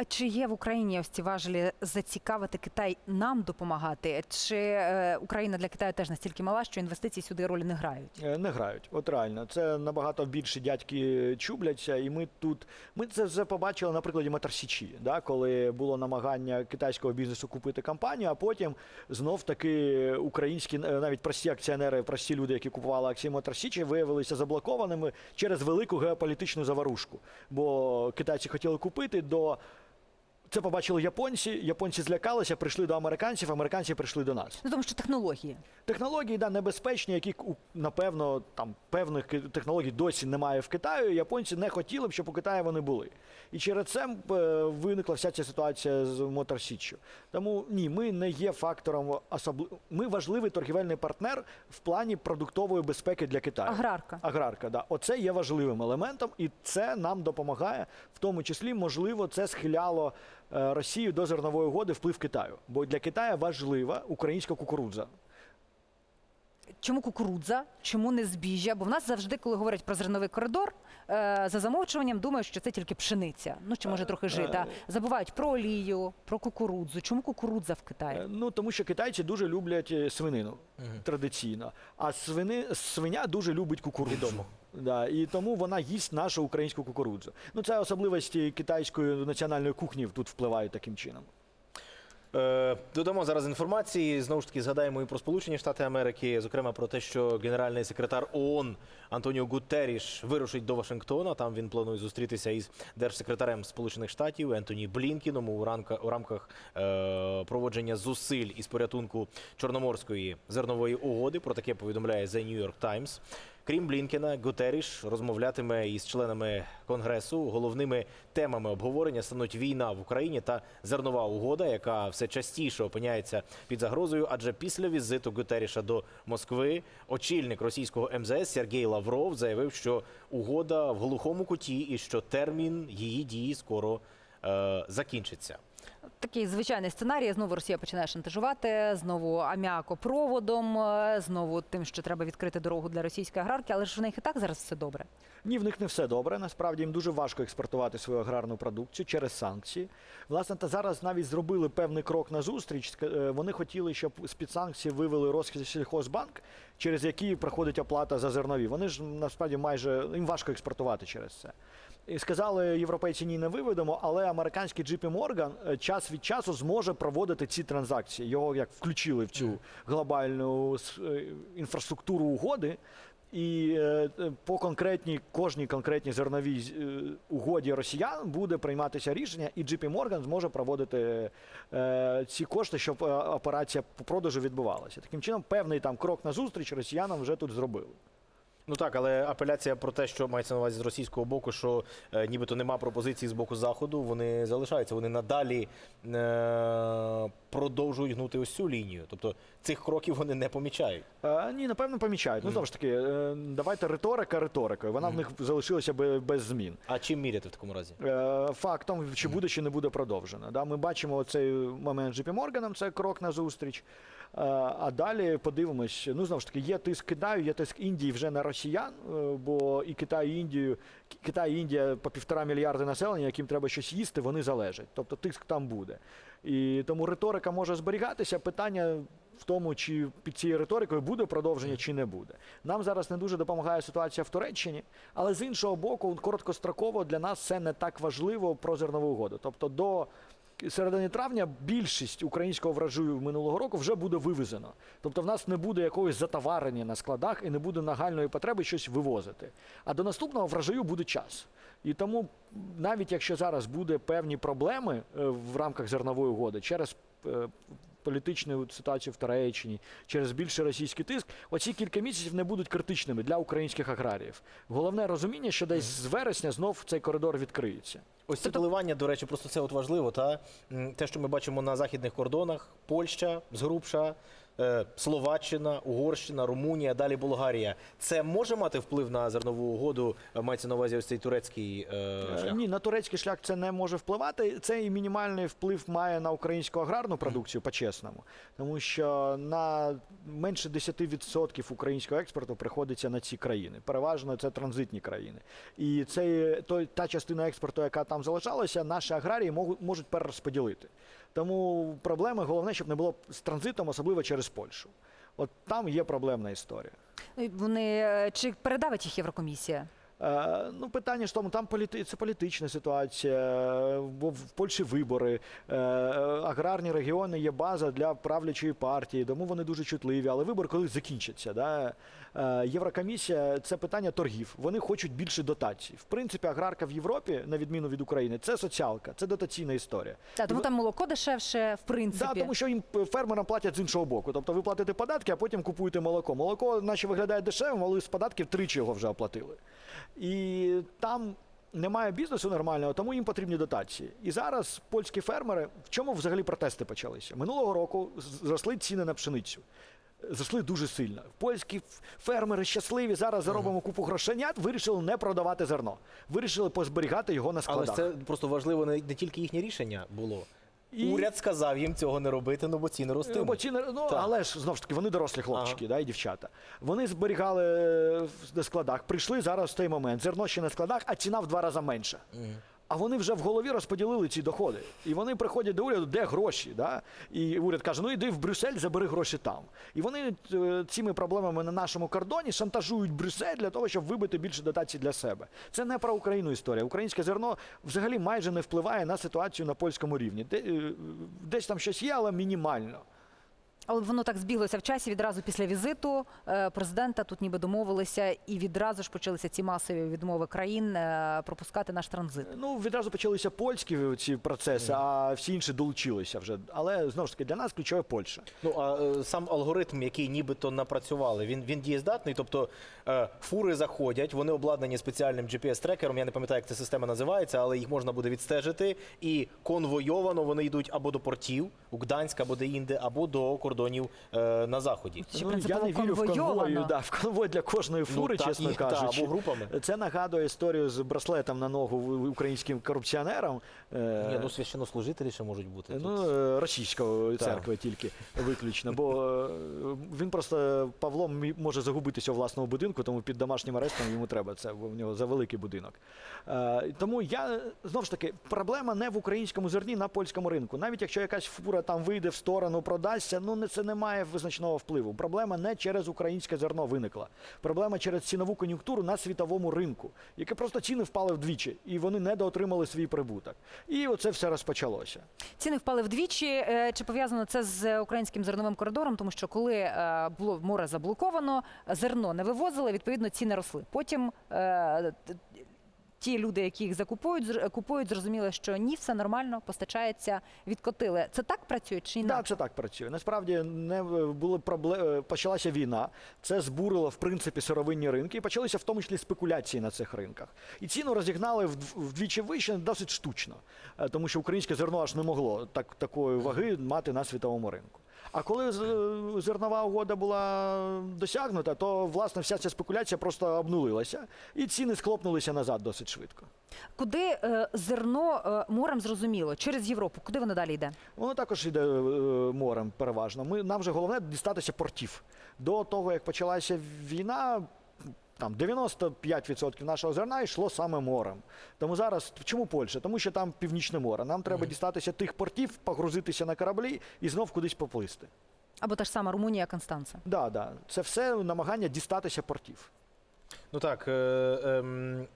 А чи є в Україні ось ці важелі зацікавити Китай нам допомагати? Чи е, Україна для Китаю теж настільки мала, що інвестиції сюди ролі не грають? Е, Не грають, от реально. Це набагато більше дядьки чубляться, і ми тут. Ми це вже побачили на прикладі Моторсічі, да, коли було намагання китайського бізнесу купити компанію, а потім знов таки українські, е, навіть прості акціонери, прості люди, які купували акції Моторсічі, виявилися заблокованими через велику геополітичну заварушку. Бо китайці хотіли купити до. Це побачили японці. Японці злякалися, прийшли до американців, американці прийшли до нас. Ну тому що технології. Технології да, небезпечні, які напевно там певних технологій досі немає в Китаю. Японці не хотіли б, щоб у Китаї вони були. І через це е, виникла вся ця ситуація з Мотор Січчю. Тому ні, ми не є фактором особливо. Ми важливий торгівельний партнер в плані продуктової безпеки для Китаю. Аграрка. Аграрка, да. Оце є важливим елементом, і це нам допомагає, в тому числі, можливо, це схиляло Росію до зернової угоди вплив Китаю. Бо для Китаю важлива українська кукурудза. Чому кукурудза? Чому не збіжжя? Бо в нас завжди, коли говорять про зерновий коридор, е, за замовчуванням думають, що це тільки пшениця. Ну чи може трохи жита. Забувають про олію, про кукурудзу. Чому кукурудза в Китаї? Е, Ну тому що китайці дуже люблять е, свинину традиційно, а свини, свиня дуже любить кукурудзу. Відомо. Да, і тому вона їсть нашу українську кукурудзу. Ну це особливості китайської національної кухні тут впливають таким чином. Е, додамо зараз інформації. Знову ж таки, згадаємо і про Сполучені Штати Америки, зокрема про те, що генеральний секретар ООН Антоніо Гутеріш вирушить до Вашингтона. Там він планує зустрітися із держсекретарем Сполучених Штатів Ентоні Блінкіном у, ранка, у рамках е, проводження зусиль із порятунку Чорноморської зернової угоди. Про таке повідомляє The New York Times. Крім Блінкена, Гутеріш розмовлятиме із членами конгресу. Головними темами обговорення стануть війна в Україні та зернова угода, яка все частіше опиняється під загрозою. Адже після візиту Гутеріша до Москви очільник російського МЗС Сергій Лавров заявив, що угода в глухому куті і що термін її дії скоро е, закінчиться. Такий звичайний сценарій. Знову Росія починає шантажувати, знову аміакопроводом, е, знову тим, що треба відкрити дорогу для російської аграрки, але ж в них і так зараз все добре. Ні, в них не все добре. Насправді їм дуже важко експортувати свою аграрну продукцію через санкції. Власне, та зараз навіть зробили певний крок на зустріч. Е, Вони хотіли, щоб з під санкцій вивели Россельхозбанк, через який проходить оплата за зернові. Вони ж насправді майже їм важко експортувати через це. І сказали європейці ні, не виведемо, але американський JP Morgan е, час від часу зможе проводити ці транзакції. Його як включили в цю глобальну е, інфраструктуру угоди. І е, по конкретній кожній конкретній зерновій угоді росіян буде прийматися рішення, і JP Morgan зможе проводити ці кошти, щоб операція по продажу відбувалася. Таким чином, певний там крок на зустріч росіянам вже тут зробили. Ну так, але апеляція про те, що мається на увазі з російського боку, що е, нібито нема пропозицій з боку заходу, вони залишаються. Вони надалі е, продовжують гнути ось цю лінію. Тобто цих кроків вони не помічають. Е, ні, напевно, помічають. Ну знову ж таки, е, давайте риторика риторикою. Вона в них залишилася би- без змін. А чим міряти в такому разі? Е, фактом, чи буде, чи не буде продовжено. Да? Ми бачимо цей момент JP Morgan, це крок на зустріч. Е, А далі подивимось. Ну знову ж таки, є тиск Китаю, є тиск Індії вже на росіян, е, бо і Китай, і Індію, Китай і Індія по півтора мільярди населення, яким треба щось їсти, вони залежать. Тобто тиск там буде. І тому риторика може зберігатися. Питання в тому, чи під цією риторикою буде продовження, чи не буде. Нам зараз не дуже допомагає ситуація в Туреччині, але з іншого боку, короткостроково для нас це не так важливо про зернову угоду. Тобто до середини травня більшість українського врожаю минулого року вже буде вивезено. Тобто в нас не буде якогось затоварення на складах і не буде нагальної потреби щось вивозити. А до наступного врожаю буде час. І тому, навіть якщо зараз буде певні проблеми е, в рамках зернової угоди через е, політичну ситуацію в Туреччині, через більший російський тиск, оці кілька місяців не будуть критичними для українських аграріїв. Головне розуміння, що десь з вересня знов цей коридор відкриється. Ось це коливання, до речі, просто це от важливо. Та те, що ми бачимо на західних кордонах: Польща згрубша, Словаччина, Угорщина, Румунія, далі Болгарія. Це може мати вплив на зернову угоду? е, Мається на увазі ось цей турецький е, Е, шлях? Ні, на турецький шлях це не може впливати. Це і мінімальний вплив має на українську аграрну продукцію, по-чесному. Тому що на менше 10% українського експорту приходиться на ці країни. Переважно це транзитні країни. І це той, та частина експорту, яка там залишалося, наші аграрії можуть перерозподілити. Тому проблеми головне, щоб не було з транзитом, особливо через Польщу. От там є проблемна історія. Ну, Вони е, чи передавить їх Єврокомісія? Е, ну, питання ж тому, там політи... це політична ситуація, бо в Польщі вибори, е, аграрні регіони є база для правлячої партії, тому вони дуже чутливі. Але вибори коли закінчаться. Да? Е, Єврокомісія це питання торгів. Вони хочуть більше дотацій. В принципі, аграрка в Європі, на відміну від України, це соціалка, це дотаційна історія. Та, тому І там молоко дешевше, в принципі. Да, тому що їм фермерам платять з іншого боку. Тобто ви платите податки, а потім купуєте молоко. Молоко, наче виглядає дешевим, але з податків тричі його вже оплатили. І там немає бізнесу нормального, тому їм потрібні дотації. І зараз польські фермери, в чому взагалі протести почалися? Минулого року зросли ціни на пшеницю. Зросли дуже сильно. Польські фермери щасливі. Зараз заробимо купу грошенят. Вирішили не продавати зерно. Вирішили позберігати його на Але складах. ж це просто важливо не, не тільки їхнє рішення було. І- Уряд сказав їм цього не робити, ну бо ціни ростуть. бо ціни, ну, Так. але ж знову ж таки, вони дорослі хлопчики, да, і дівчата. Вони зберігали е, на складах. Прийшли зараз в той момент. Зерно ще на складах, а ціна в два рази менша. А вони вже в голові розподілили ці доходи. І вони приходять до уряду, де гроші. Да? І уряд каже: ну йди в Брюссель, забери гроші там. І вони е, цими проблемами на нашому кордоні шантажують Брюссель для того, щоб вибити більше дотацій для себе. Це не про Україну історія. Українське зерно взагалі майже не впливає на ситуацію на польському рівні. Е, десь там щось є, але мінімально. Але воно так збіглося в часі відразу після візиту е, президента. Тут ніби домовилися, і відразу ж почалися ці масові відмови країн е, пропускати наш транзит. Ну, відразу почалися польські ці процеси, а всі інші долучилися вже. Але знову ж таки для нас ключове Польща. Ну а е, сам алгоритм, який нібито напрацювали, він він дієздатний. Тобто фури заходять, вони обладнані спеціальним GPS-трекером. Я не пам'ятаю, як ця система називається, але їх можна буде відстежити. І конвойовано вони йдуть або до портів у Гданськ, або де-інде, або до кордонів е, на заході. Чи ну, я не вірю в конвою. Да, в конвой для кожної фури, та, чесно і- та, кажучи. або групами. Це нагадує історію з браслетом на ногу українським корупціонерам. Е, Ні, ну священнослужителі ще можуть бути. тут. Ну, е, російської церкви тільки виключно. Бо е, він просто Павло може загубитися у власному будинку, тому під домашнім арестом йому треба це, бо в нього за великий будинок. Тому я знову ж таки, проблема не в українському зерні на польському ринку. Навіть якщо якась фура там вийде в сторону, продасться, ну не це не має визначного впливу. Проблема не через українське зерно виникла. Проблема через цінову кон'юнктуру на світовому ринку, яке просто ціни впали вдвічі, і вони недоотримали свій прибуток. І оце все розпочалося. Ціни впали вдвічі. Е, Чи пов'язано це з українським зерновим коридором? Тому що коли е, було море заблоковано, зерно не вивозили, відповідно ціни росли. Потім е, ті люди, які їх закупують, купують, зрозуміли, що ні, все нормально, постачається, відкотили. Це так працює чи Так, інакше? це так працює. Насправді не були проблеми. Почалася війна. Це збурило в принципі сировинні ринки, і почалися в тому числі спекуляції на цих ринках. І ціну розігнали вдвічі вище, досить штучно, Е, тому що українське зерно аж не могло так такої ваги мати на світовому ринку. А коли з- зернова угода була досягнута, то власне вся ця спекуляція просто обнулилася, і ціни схлопнулися назад досить швидко. Куди е, зерно е, морем зрозуміло? Через Європу. Куди воно далі йде? Воно також йде е, морем переважно. Ми, нам вже головне дістатися портів. До того, як почалася війна, там 95% нашого зерна йшло саме морем. Тому зараз чому Польща? Тому що там північне море. Нам треба дістатися тих портів, погрузитися на кораблі і знов кудись поплисти. Або та ж сама Румунія, Констанца. Да, да. Це все намагання дістатися портів. Ну так. Е, ем,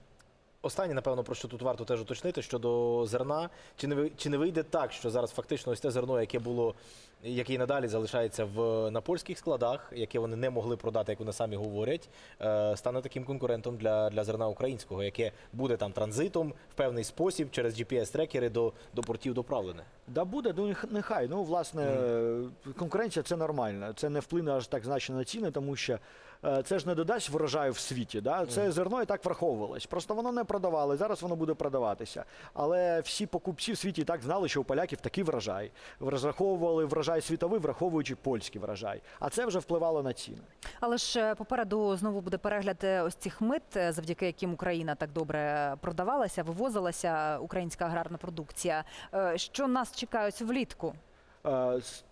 Останнє, напевно, про що тут варто теж уточнити щодо зерна. Чи не чи не вийде так, що зараз фактично ось те зерно, яке було, яке і надалі залишається в на польських складах, яке вони не могли продати, як вони самі говорять, е, стане таким конкурентом для, для зерна українського, яке буде там транзитом в певний спосіб через GPS-трекери до, до портів доправлене. Да буде, ну нехай. Ну, власне, е, конкуренція це нормально. Це не вплине аж так значно на ціни, тому що це ж не додасть врожаю в світі. Да? Це зерно і так враховувалось. Просто воно не продавали, зараз воно буде продаватися. Але всі покупці в світі і так знали, що у поляків такий врожай. Розраховували врожай світовий, враховуючи польський врожай. А це вже впливало на ціни. Але ж е, попереду знову буде перегляд е, ось цих мит, е, завдяки яким Україна так добре продавалася, вивозилася українська аграрна продукція. Е, Що нас чекає ось влітку?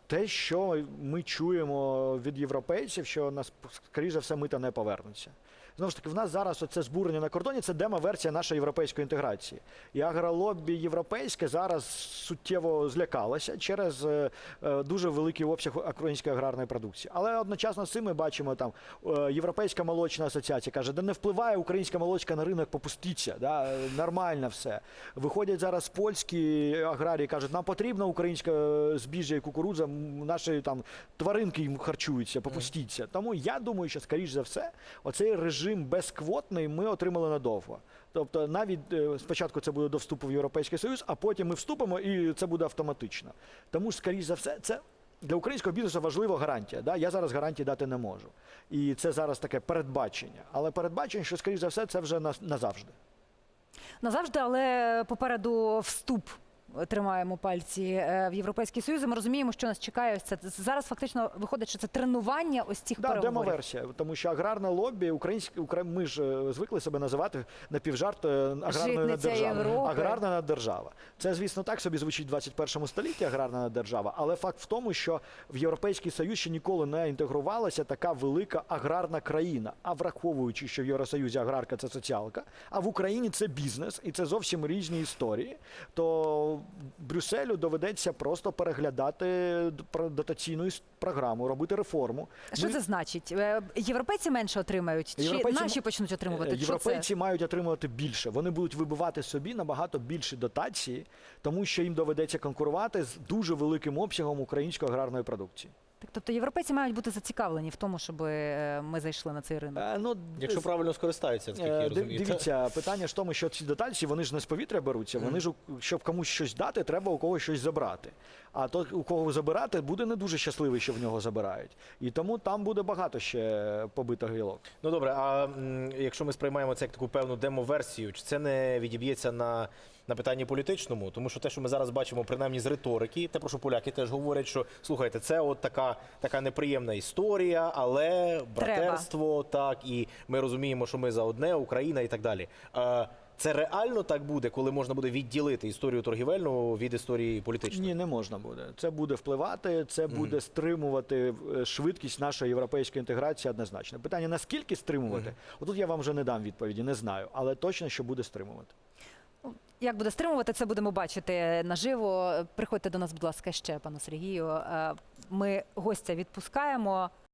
Те, що ми чуємо від європейців, що нас скоріше все мита не повернуться. Знову ж таки, в нас зараз оце збурення на кордоні це демо-версія нашої європейської інтеграції. І агролобі європейське зараз суттєво злякалося через е, е, дуже великий обсяг української аграрної продукції. Але одночасно з цим ми бачимо там е, Європейська молочна асоціація каже, де не впливає українська молочка на ринок, попустіться, да, нормально все. Виходять зараз польські аграрії, кажуть, нам потрібна українська е, збіжжя і кукурудза, наші там тваринки їм харчуються, попустіться. Тому я думаю, що скоріш за все, оцей режим безквотний ми отримали надовго. Тобто, навіть е, спочатку це буде до вступу в Європейський Союз, а потім ми вступимо і це буде автоматично. Тому ж, скоріш за все, це. Для українського бізнесу важлива гарантія. Да? Я зараз гарантії дати не можу. І це зараз таке передбачення. Але передбачення, що, скоріш за все, це вже назавжди. Назавжди, але попереду вступ. Тримаємо пальці е, в Європейський Союз. і Ми розуміємо, що нас чекає. Ось Це зараз фактично виходить, що це тренування ось цих Да, переговорів. демоверсія, тому що аграрне лобі, українське, Укра- ми ж е, звикли себе називати напівжарт е, аграрною наддержавою. Аграрна наддержава. Це, звісно, так собі звучить в 21 столітті аграрна наддержава, але факт в тому, що в Європейський Союз ще ніколи не інтегрувалася така велика аграрна країна. А враховуючи, що в Євросоюзі аграрка це соціалка, а в Україні це бізнес, і це зовсім різні історії, то Брюсселю доведеться просто переглядати дотаційну програму, робити реформу. Що Ми- це значить? Е, Європейці менше отримають, чи Європейці наші почнуть отримувати? Європейці Що це? Мають отримувати більше. Вони будуть вибивати собі набагато більше дотації, тому що їм доведеться конкурувати з дуже великим обсягом української аграрної продукції. Так, тобто європейці мають бути зацікавлені в тому, щоб е, ми зайшли на цей ринок. Е, ну, Якщо з- правильно скористаються, наскільки я е, розумію. Дивіться, питання ж в тому, що ці дотації вони ж не з повітря беруться. Вони ж у- щоб комусь щось дати, треба у когось щось забрати. А той, у кого забирати, буде не дуже щасливий, що в нього забирають. І тому там буде багато ще побитих гілок. Ну добре, а м, якщо ми сприймаємо це як таку певну демо-версію, чи це не відіб'ється на, на питанні політичному? Тому що те, що ми зараз бачимо, принаймні з риторики, те, про що поляки теж говорять, що слухайте, це от така, така неприємна історія, але братерство, так, і ми розуміємо, що ми за одне, Україна і так далі. Е, Це реально так буде, коли можна буде відділити історію торгівельну від історії політичної? Ні, не можна буде. Це буде впливати, це буде стримувати е, швидкість нашої європейської інтеграції однозначно. Питання наскільки стримувати? Отут я вам вже не дам відповіді, не знаю, але точно, що буде стримувати. Як буде стримувати, це будемо бачити наживо. Приходьте до нас, будь ласка, ще, пану Сергію. Е, Ми гостя відпускаємо.